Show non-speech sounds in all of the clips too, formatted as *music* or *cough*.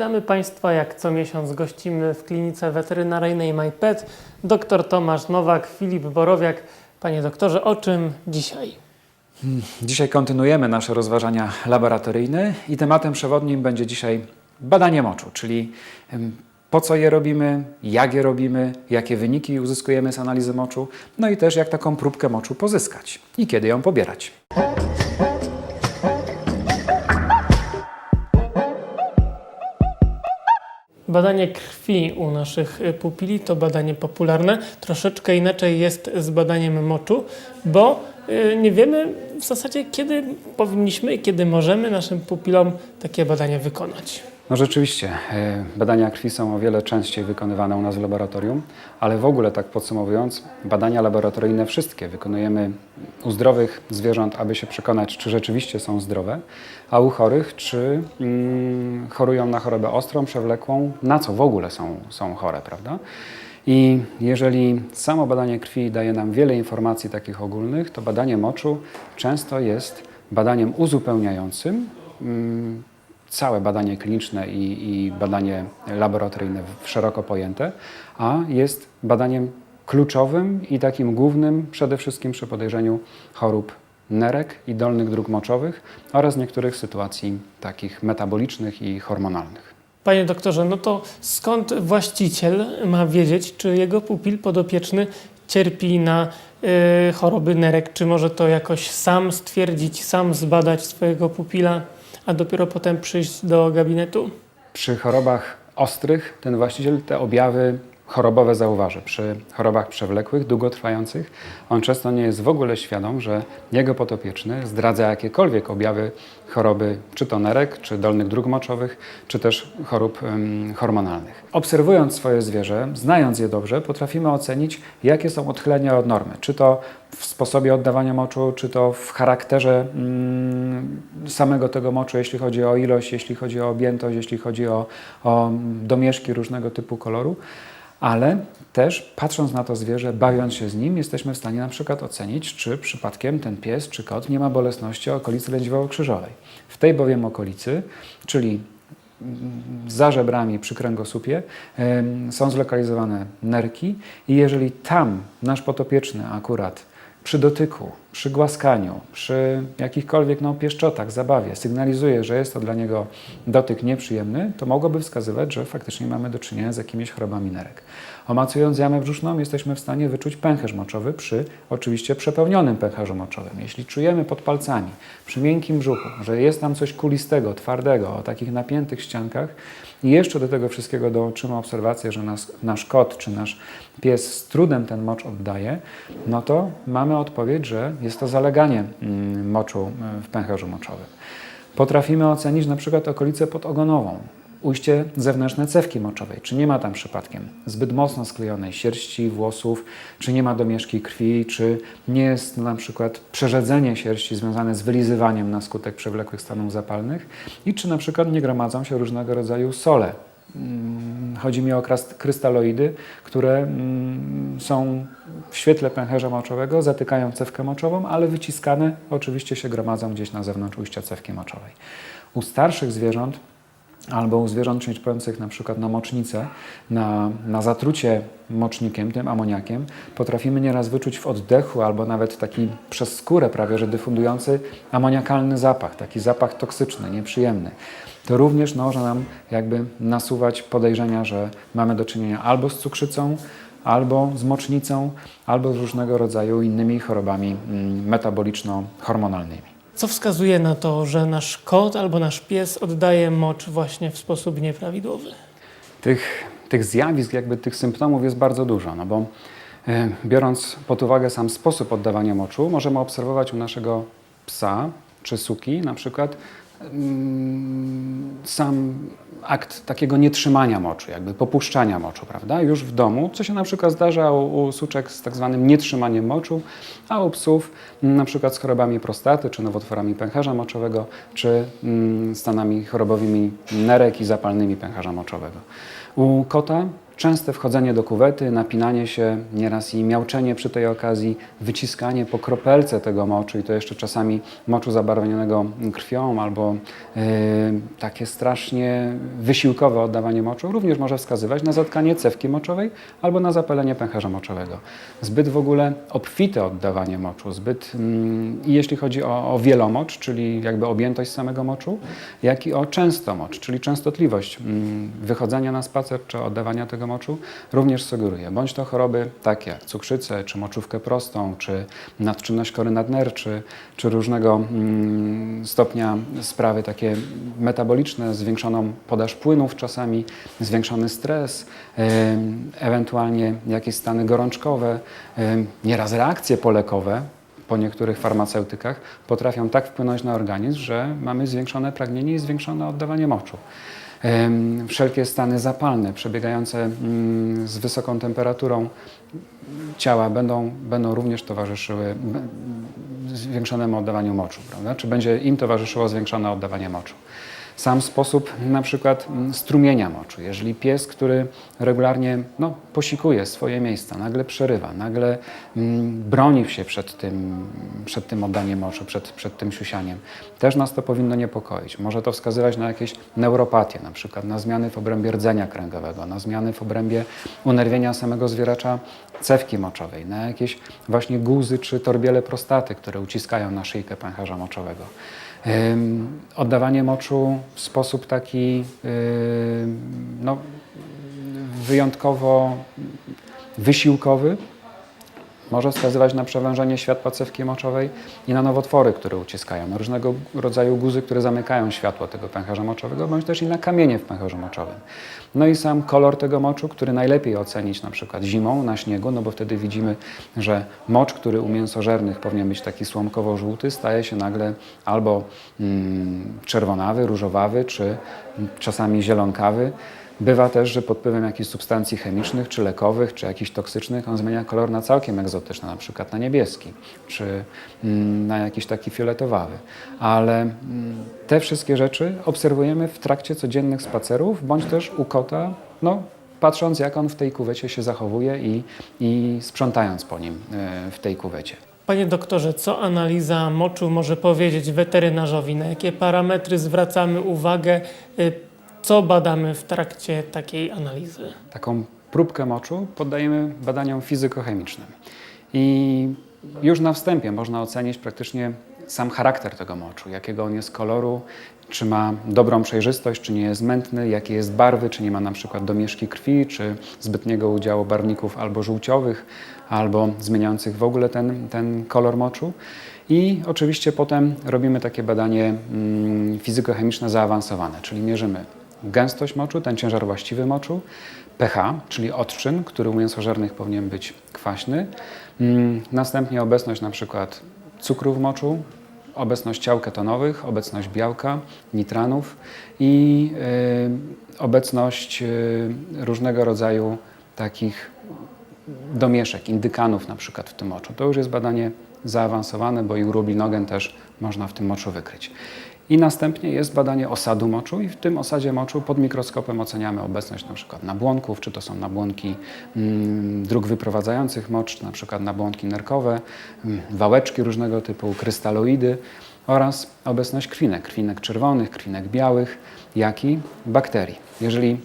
Witamy Państwa. Jak co miesiąc gościmy w klinice weterynaryjnej MyPet. Dr Tomasz Nowak, Filip Borowiak. Panie doktorze, o czym dzisiaj? Dzisiaj kontynuujemy nasze rozważania laboratoryjne i tematem przewodnim będzie dzisiaj badanie moczu, czyli po co je robimy, jak je robimy, jakie wyniki uzyskujemy z analizy moczu, no i też jak taką próbkę moczu pozyskać i kiedy ją pobierać. Badanie krwi u naszych y, pupili to badanie popularne. Troszeczkę inaczej jest z badaniem moczu, bo y, nie wiemy w zasadzie, kiedy powinniśmy i kiedy możemy naszym pupilom takie badanie wykonać. No rzeczywiście, e, badania krwi są o wiele częściej wykonywane u nas w laboratorium, ale w ogóle tak podsumowując, badania laboratoryjne wszystkie wykonujemy u zdrowych zwierząt, aby się przekonać, czy rzeczywiście są zdrowe, a u chorych, czy mm, chorują na chorobę ostrą, przewlekłą, na co w ogóle są, są chore, prawda? I jeżeli samo badanie krwi daje nam wiele informacji takich ogólnych, to badanie moczu często jest badaniem uzupełniającym. Całe badanie kliniczne i, i badanie laboratoryjne szeroko pojęte, a jest badaniem kluczowym i takim głównym przede wszystkim przy podejrzeniu chorób nerek i dolnych dróg moczowych oraz niektórych sytuacji takich metabolicznych i hormonalnych. Panie doktorze, no to skąd właściciel ma wiedzieć, czy jego pupil podopieczny cierpi na y, choroby nerek? Czy może to jakoś sam stwierdzić, sam zbadać swojego pupila, a dopiero potem przyjść do gabinetu? Przy chorobach ostrych ten właściciel te objawy chorobowe zauważy. Przy chorobach przewlekłych, długotrwających, on często nie jest w ogóle świadom, że jego potopieczny zdradza jakiekolwiek objawy choroby, czy to nerek, czy dolnych dróg moczowych, czy też chorób em, hormonalnych. Obserwując swoje zwierzę, znając je dobrze, potrafimy ocenić, jakie są odchylenia od normy. Czy to w sposobie oddawania moczu, czy to w charakterze mm, samego tego moczu, jeśli chodzi o ilość, jeśli chodzi o objętość, jeśli chodzi o, o domieszki różnego typu koloru, ale też patrząc na to zwierzę, bawiąc się z nim, jesteśmy w stanie na przykład ocenić, czy przypadkiem ten pies czy kot nie ma bolesności okolicy lędźwiowo-krzyżowej. W tej bowiem okolicy, czyli za żebrami przy kręgosłupie są zlokalizowane nerki i jeżeli tam nasz potopieczny akurat przy dotyku, przy głaskaniu, przy jakichkolwiek no, pieszczotach, zabawie sygnalizuje, że jest to dla niego dotyk nieprzyjemny, to mogłoby wskazywać, że faktycznie mamy do czynienia z jakimiś chorobami nerek. Omacując jamę brzuszną, jesteśmy w stanie wyczuć pęcherz moczowy przy oczywiście przepełnionym pęcherzu moczowym. Jeśli czujemy pod palcami, przy miękkim brzuchu, że jest tam coś kulistego, twardego, o takich napiętych ściankach i jeszcze do tego wszystkiego dołączymy obserwację, że nas, nasz kot czy nasz pies z trudem ten mocz oddaje, no to mamy odpowiedź, że jest to zaleganie mm, moczu y, w pęcherzu moczowym. Potrafimy ocenić na przykład okolicę podogonową, ujście zewnętrzne cewki moczowej, czy nie ma tam przypadkiem zbyt mocno sklejonej sierści, włosów, czy nie ma domieszki krwi, czy nie jest na przykład przerzedzenie sierści związane z wylizywaniem na skutek przewlekłych stanów zapalnych i czy na przykład nie gromadzą się różnego rodzaju sole. Mm, Chodzi mi o krystaloidy, które mm, są w świetle pęcherza moczowego, zatykają cewkę moczową, ale wyciskane oczywiście się gromadzą gdzieś na zewnątrz ujścia cewki moczowej. U starszych zwierząt albo u zwierząt cierpiących na przykład na mocznicę, na, na zatrucie mocznikiem, tym amoniakiem, potrafimy nieraz wyczuć w oddechu albo nawet taki przez skórę prawie, że dyfundujący amoniakalny zapach, taki zapach toksyczny, nieprzyjemny. To również może nam jakby nasuwać podejrzenia, że mamy do czynienia albo z cukrzycą, albo z mocznicą, albo z różnego rodzaju innymi chorobami mm, metaboliczno-hormonalnymi. Co wskazuje na to, że nasz kot albo nasz pies oddaje mocz właśnie w sposób nieprawidłowy? Tych, tych zjawisk, jakby tych symptomów jest bardzo dużo, no bo e, biorąc pod uwagę sam sposób oddawania moczu, możemy obserwować u naszego psa czy suki na przykład sam akt takiego nietrzymania moczu, jakby popuszczania moczu, prawda? Już w domu, co się na przykład zdarza u, u suczek z tak zwanym nietrzymaniem moczu, a u psów mm, na przykład z chorobami prostaty, czy nowotworami pęcherza moczowego, czy mm, stanami chorobowymi nerek i zapalnymi pęcherza moczowego. U kota częste wchodzenie do kuwety, napinanie się, nieraz i miauczenie przy tej okazji, wyciskanie po kropelce tego moczu i to jeszcze czasami moczu zabarwionego krwią albo e, takie strasznie wysiłkowe oddawanie moczu również może wskazywać na zatkanie cewki moczowej albo na zapalenie pęcherza moczowego. Zbyt w ogóle obfite oddawanie moczu, zbyt i jeśli chodzi o, o wielomocz, czyli jakby objętość samego moczu, jak i o częstomocz, czyli częstotliwość mm, wychodzenia na spacer czy oddawania tego moczu, również sugeruje. Bądź to choroby takie jak cukrzycę, czy moczówkę prostą, czy nadczynność kory nadnerczy, czy różnego mm, stopnia sprawy takie metaboliczne, zwiększoną podaż płynów czasami, zwiększony stres, ewentualnie jakieś stany gorączkowe, nieraz reakcje polekowe, po niektórych farmaceutykach potrafią tak wpłynąć na organizm, że mamy zwiększone pragnienie i zwiększone oddawanie moczu. Wszelkie stany zapalne przebiegające mm, z wysoką temperaturą ciała będą, będą również towarzyszyły zwiększonemu oddawaniu moczu, prawda? Czy będzie im towarzyszyło zwiększone oddawanie moczu. Sam sposób na przykład mm, strumienia moczu. Jeżeli pies, który regularnie no, posikuje swoje miejsca, nagle przerywa, nagle mm, broni się przed tym, przed tym oddaniem moczu, przed, przed tym siusianiem, też nas to powinno niepokoić. Może to wskazywać na jakieś neuropatię, na przykład na zmiany w obrębie rdzenia kręgowego, na zmiany w obrębie unerwienia samego zwieracza cewki moczowej, na jakieś właśnie guzy czy torbiele prostaty, które uciskają na szyjkę pęcherza moczowego. Oddawanie moczu w sposób taki no, wyjątkowo wysiłkowy może wskazywać na przewężenie światła cewki moczowej i na nowotwory, które uciskają, na różnego rodzaju guzy, które zamykają światło tego pęcherza moczowego, bądź też i na kamienie w pęcherzu moczowym. No i sam kolor tego moczu, który najlepiej ocenić na przykład zimą na śniegu, no bo wtedy widzimy, że mocz, który u mięsożernych powinien być taki słomkowo-żółty, staje się nagle albo mm, czerwonawy, różowawy, czy czasami zielonkawy. Bywa też, że pod wpływem jakichś substancji chemicznych, czy lekowych, czy jakichś toksycznych, on zmienia kolor na całkiem egzotyczny, na przykład na niebieski, czy mm, na jakiś taki fioletowawy. Ale mm, te wszystkie rzeczy obserwujemy w trakcie codziennych spacerów, bądź też u kota, no, patrząc jak on w tej kuwecie się zachowuje i, i sprzątając po nim e, w tej kuwecie. Panie doktorze, co analiza moczu może powiedzieć weterynarzowi? Na jakie parametry zwracamy uwagę? Co badamy w trakcie takiej analizy? Taką próbkę moczu poddajemy badaniom fizykochemicznym. I już na wstępie można ocenić praktycznie sam charakter tego moczu, jakiego on jest koloru, czy ma dobrą przejrzystość, czy nie jest mętny, jakie jest barwy, czy nie ma na przykład domieszki krwi, czy zbytniego udziału barwników albo żółciowych, albo zmieniających w ogóle ten, ten kolor moczu. I oczywiście potem robimy takie badanie mm, fizykochemiczne zaawansowane, czyli mierzymy gęstość moczu, ten ciężar właściwy moczu, pH, czyli odczyn, który u mięsożernych powinien być kwaśny, Mm, następnie obecność na przykład cukru w moczu, obecność ciał ketonowych, obecność białka, nitranów i y, obecność y, różnego rodzaju takich domieszek, indykanów na przykład w tym moczu. To już jest badanie zaawansowane, bo i urobilinogen też można w tym moczu wykryć. I następnie jest badanie osadu moczu i w tym osadzie moczu pod mikroskopem oceniamy obecność na przykład nabłonków, czy to są nabłonki mm, dróg wyprowadzających mocz, czy na przykład nabłonki nerkowe, mm, wałeczki różnego typu, krystaloidy oraz obecność krwinek, krwinek czerwonych, krwinek białych, jak i bakterii. Jeżeli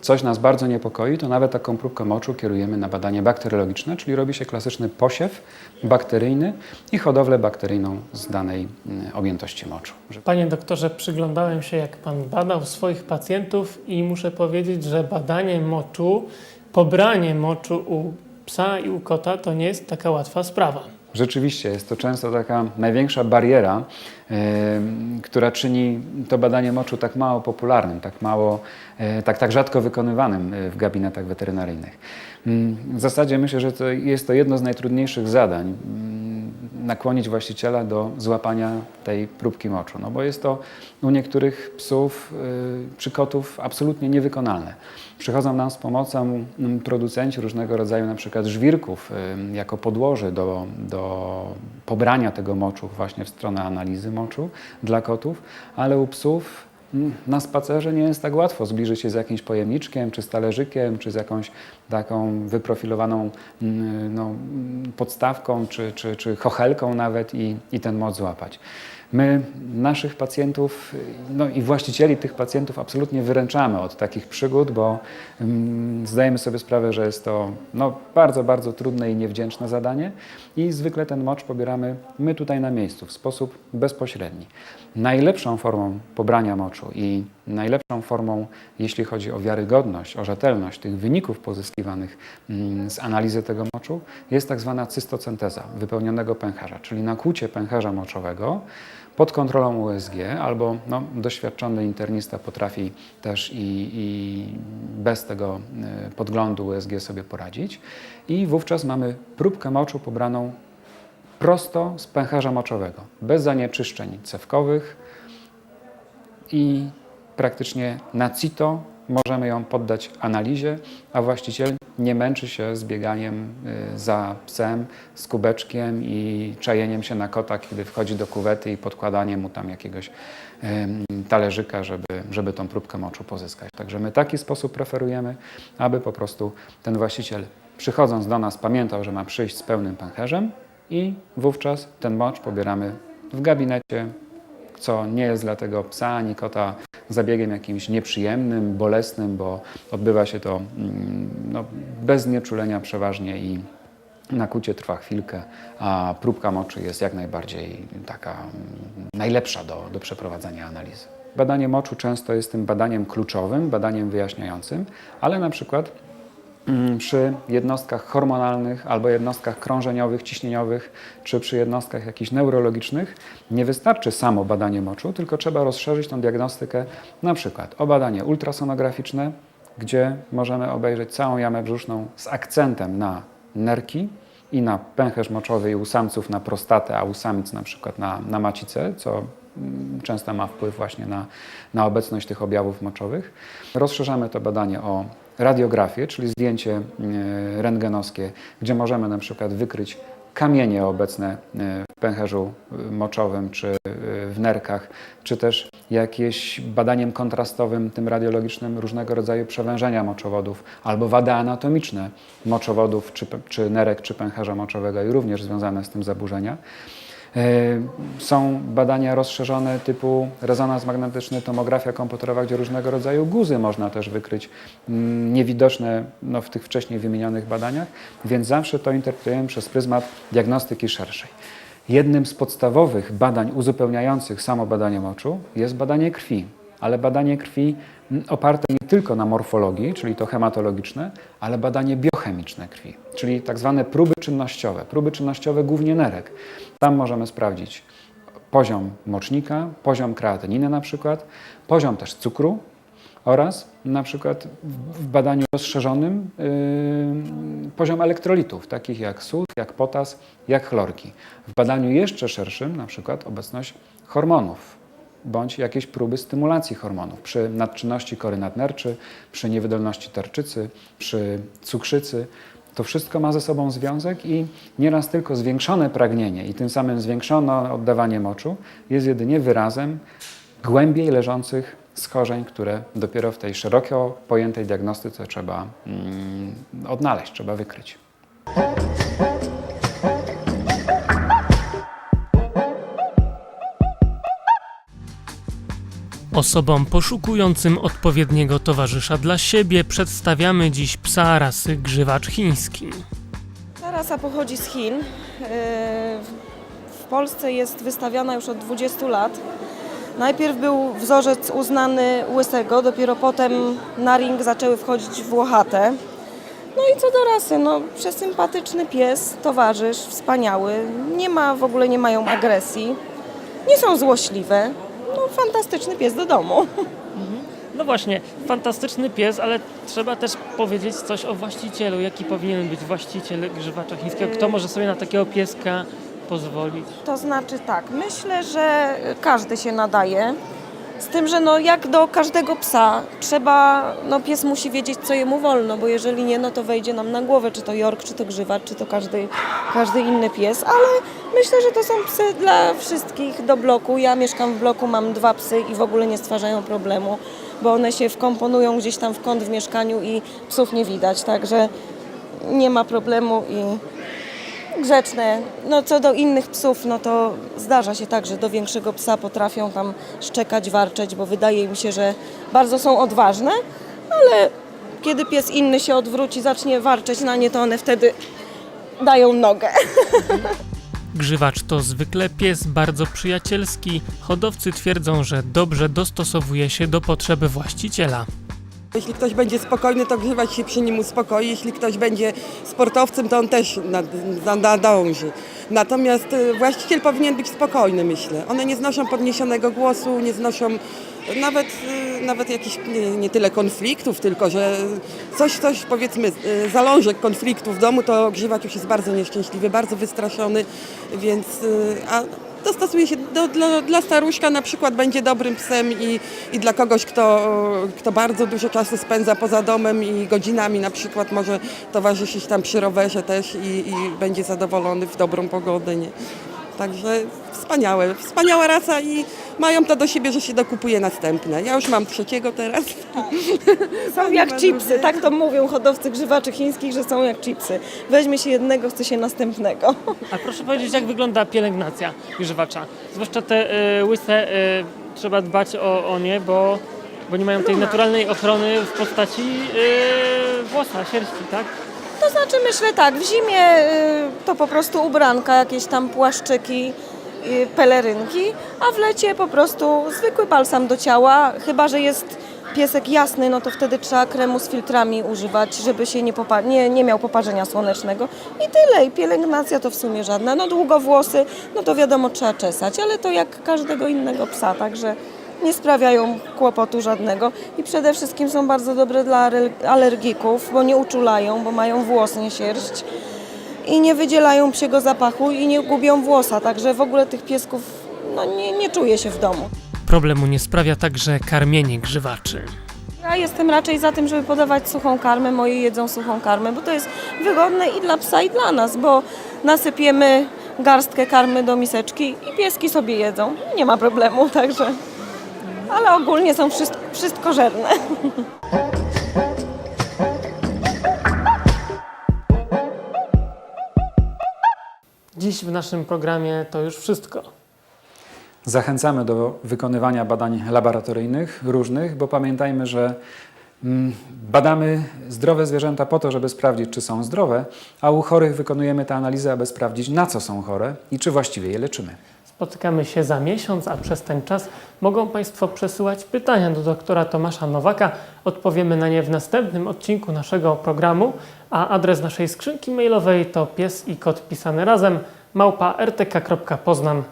coś nas bardzo niepokoi, to nawet taką próbkę moczu kierujemy na badanie bakteriologiczne, czyli robi się klasyczny posiew bakteryjny i hodowlę bakteryjną z danej mm, objętości moczu. Panie doktorze, przyglądałem się, jak pan badał swoich pacjentów i muszę powiedzieć, że badanie moczu, pobranie moczu u psa i u kota to nie jest taka łatwa sprawa. Rzeczywiście jest to często taka największa bariera, em, która czyni to badanie moczu tak mało popularnym, tak mało, e, tak, tak rzadko wykonywanym e, w gabinetach weterynaryjnych. Mm, W zasadzie myślę, że to jest to jedno z najtrudniejszych zadań, mm, nakłonić właściciela do złapania tej próbki moczu, no bo jest to u niektórych psów y, czy kotów absolutnie niewykonalne. Przychodzą nam z pomocą mm, producenci różnego rodzaju na przykład żwirków y, jako podłoże do, do pobrania tego moczu właśnie w stronę analizy moczu dla kotów, ale u psów na spacerze nie jest tak łatwo zbliżyć się z jakimś pojemniczkiem, czy z talerzykiem, czy z jakąś taką wyprofilowaną mm, no, mm, podstawką, czy, czy, czy chochelką nawet i, i ten moc złapać. My naszych pacjentów no i właścicieli tych pacjentów absolutnie wyręczamy od takich przygód, bo mm, zdajemy sobie sprawę, że jest to no, bardzo, bardzo trudne i niewdzięczne zadanie i zwykle ten mocz pobieramy my tutaj na miejscu w sposób bezpośredni. Najlepszą formą pobrania moczu i najlepszą formą, jeśli chodzi o wiarygodność, o rzetelność tych wyników pozyskiwanych mm, z analizy tego moczu, jest tak zwana cystocynteza wypełnionego pęcherza, czyli nakłucie pęcherza moczowego pod kontrolą USG, albo no, doświadczony internista potrafi też i, i bez tego y, podglądu USG sobie poradzić. I wówczas mamy próbkę moczu pobraną prosto z pęcherza moczowego, bez zanieczyszczeń cewkowych i praktycznie na CITO możemy ją poddać analizie, a właściciel nie męczy się z bieganiem y, za psem, z kubeczkiem i czajeniem się na kota, kiedy wchodzi do kuwety i podkładaniem mu tam jakiegoś talerzyka, żeby, żeby tą próbkę moczu pozyskać. Także my taki sposób preferujemy, aby po prostu ten właściciel przychodząc do nas pamiętał, że ma przyjść z pełnym pęcherzem i wówczas ten mocz pobieramy w gabinecie, co nie jest dla tego psa ani kota zabiegiem jakimś nieprzyjemnym, bolesnym, bo odbywa się to mm, no, bez znieczulenia przeważnie i nakucie trwa chwilkę, a próbka moczy jest jak najbardziej taka mm, najlepsza do, do przeprowadzania analizy. Badanie moczu często jest tym badaniem kluczowym, badaniem wyjaśniającym, ale na przykład przy jednostkach hormonalnych albo jednostkach krążeniowych, ciśnieniowych, czy przy jednostkach jakichś neurologicznych nie wystarczy samo badanie moczu, tylko trzeba rozszerzyć tą diagnostykę na przykład o badanie ultrasonograficzne, gdzie możemy obejrzeć całą jamę brzuszną z akcentem na nerki i na pęcherz moczowy i u samców na prostatę, a u samic na przykład na, na macicę, co mm, często ma wpływ właśnie na, na obecność tych objawów moczowych. Rozszerzamy to badanie o radiografię, czyli zdjęcie e, rentgenowskie, gdzie możemy na przykład wykryć kamienie obecne e, w pęcherzu e, moczowym czy w nerkach, czy też jakieś badaniem kontrastowym, tym radiologicznym, różnego rodzaju przewężenia moczowodów albo wady anatomiczne moczowodów, czy, czy nerek, czy pęcherza moczowego i również związane z tym zaburzenia. E, Są badania rozszerzone typu rezonans magnetyczny, tomografia komputerowa, gdzie różnego rodzaju guzy można też wykryć, mm, niewidoczne no, w tych wcześniej wymienionych badaniach, więc zawsze to interpretujemy przez pryzmat diagnostyki szerszej. Jednym z podstawowych badań uzupełniających samo badanie moczu jest badanie krwi, ale badanie krwi mm, oparte nie tylko na morfologii, czyli to hematologiczne, ale badanie biochemiczne krwi, czyli tak zwane próby czynnościowe. Próby czynnościowe głównie nerek. Tam możemy sprawdzić poziom mocznika, poziom kreatyniny na przykład, poziom też cukru oraz na przykład w w badaniu rozszerzonym yy, poziom elektrolitów, takich jak sód, jak potas, jak chlorki. W badaniu jeszcze szerszym na przykład obecność hormonów bądź jakieś próby stymulacji hormonów przy nadczynności kory nadnerczy, przy niewydolności tarczycy, przy cukrzycy. To wszystko ma ze sobą związek i nieraz tylko zwiększone pragnienie i tym samym zwiększone oddawanie moczu jest jedynie wyrazem głębiej leżących schorzeń, które dopiero w tej szeroko pojętej diagnostyce trzeba mm, odnaleźć, trzeba wykryć. Osobom poszukującym odpowiedniego towarzysza dla siebie przedstawiamy dziś psa rasy grzywacz chiński. Ta rasa pochodzi z Chin. Yy, W Polsce jest wystawiana już od 20 lat. Najpierw był wzorzec uznany łysego, dopiero potem na ring zaczęły wchodzić włochate. No i co do rasy, no przesympatyczny pies, towarzysz, wspaniały. Nie ma, w ogóle nie mają agresji. Nie są złośliwe. No fantastyczny pies do domu. No właśnie, fantastyczny pies, ale trzeba też powiedzieć coś o właścicielu. Jaki powinien być właściciel grzywacza chińskiego? Kto może sobie na takiego pieska pozwolić? To znaczy tak, myślę, że każdy się nadaje. Z tym, że no jak do każdego psa, trzeba, no pies musi wiedzieć, co jemu wolno, bo jeżeli nie, no to wejdzie nam na głowę, czy to York, czy to Grzywacz, czy to każdy, każdy inny pies, ale myślę, że to są psy dla wszystkich do bloku. Ja mieszkam w bloku, mam dwa psy i w ogóle nie stwarzają problemu, bo one się wkomponują gdzieś tam w kąt w mieszkaniu i psów nie widać, także nie ma problemu i grzeczne. No co do innych psów, no to zdarza się tak, że do większego psa potrafią tam szczekać, warczeć, bo wydaje mi się, że bardzo są odważne, ale kiedy pies inny się odwróci, zacznie warczeć na nie, to one wtedy dają nogę. Grzywacz to zwykle pies bardzo przyjacielski. Hodowcy twierdzą, że dobrze dostosowuje się do potrzeb właściciela. Jeśli ktoś będzie spokojny, to grzywacz się przy nim uspokoi. Jeśli ktoś będzie sportowcem, to on też nadąży. Natomiast y, właściciel powinien być spokojny, myślę. One nie znoszą podniesionego głosu, nie znoszą nawet, y, nawet jakichś nie, nie tyle konfliktów, tylko że coś, coś powiedzmy, y, zalążek konfliktu w domu, to grzywacz już jest bardzo nieszczęśliwy, bardzo wystraszony, więc a dostosuje się do, dla, dla staruszka na przykład będzie dobrym psem i, i dla kogoś, kto, kto bardzo dużo czasu spędza poza domem i godzinami na przykład może towarzyszyć tam przy rowerze też i, i będzie zadowolony w dobrą pogodę. Nie? Także wspaniałe, wspaniała rasa i mają to do siebie, że się dokupuje następne. Ja już mam trzeciego teraz. Są jak chipsy, tak to mówią hodowcy grzywaczy chińskich, że są jak chipsy. Weźmie się jednego, chce się następnego. A proszę powiedzieć, jak wygląda pielęgnacja grzywacza? Zwłaszcza te y, łyse, y, trzeba dbać o, o nie, bo, bo nie mają tej naturalnej ochrony w postaci y, włosa, sierści, tak? To znaczy myślę tak, w zimie y, to po prostu ubranka, jakieś tam płaszczyki, y, pelerynki, a w lecie po prostu zwykły balsam do ciała, chyba że jest piesek jasny, no to wtedy trzeba kremu z filtrami używać, żeby się nie, nie, nie miał poparzenia słonecznego i tyle. I pielęgnacja to w sumie żadna. No długowłosy, no to wiadomo trzeba czesać, ale to jak każdego innego psa, także nie sprawiają kłopotu żadnego i przede wszystkim są bardzo dobre dla aler- alergików, bo nie uczulają, bo mają włos, nie sierść i nie wydzielają psiego zapachu i nie gubią włosa, także w ogóle tych piesków no, nie, nie czuje się w domu. Problemu nie sprawia także karmienie grzywaczy. Ja jestem raczej za tym, żeby podawać suchą karmę, moje jedzą suchą karmę, bo to jest wygodne i dla psa i dla nas, bo nasypiemy garstkę karmy do miseczki i pieski sobie jedzą. Nie ma problemu, *laughs* także... Ale ogólnie są wszystko, wszystkożerne. Dziś w naszym programie to już wszystko. Zachęcamy do wykonywania badań laboratoryjnych różnych, bo pamiętajmy, że mm, badamy zdrowe zwierzęta po to, żeby sprawdzić, czy są zdrowe, a u chorych wykonujemy te analizy, aby sprawdzić, na co są chore i czy właściwie je leczymy. Spotykamy się za miesiąc, a przez ten czas mogą Państwo przesyłać pytania do doktora Tomasza Nowaka. Odpowiemy na nie w następnym odcinku naszego programu, a adres naszej skrzynki mailowej to pies i kot pisany razem małpa rtk.poznan.pl.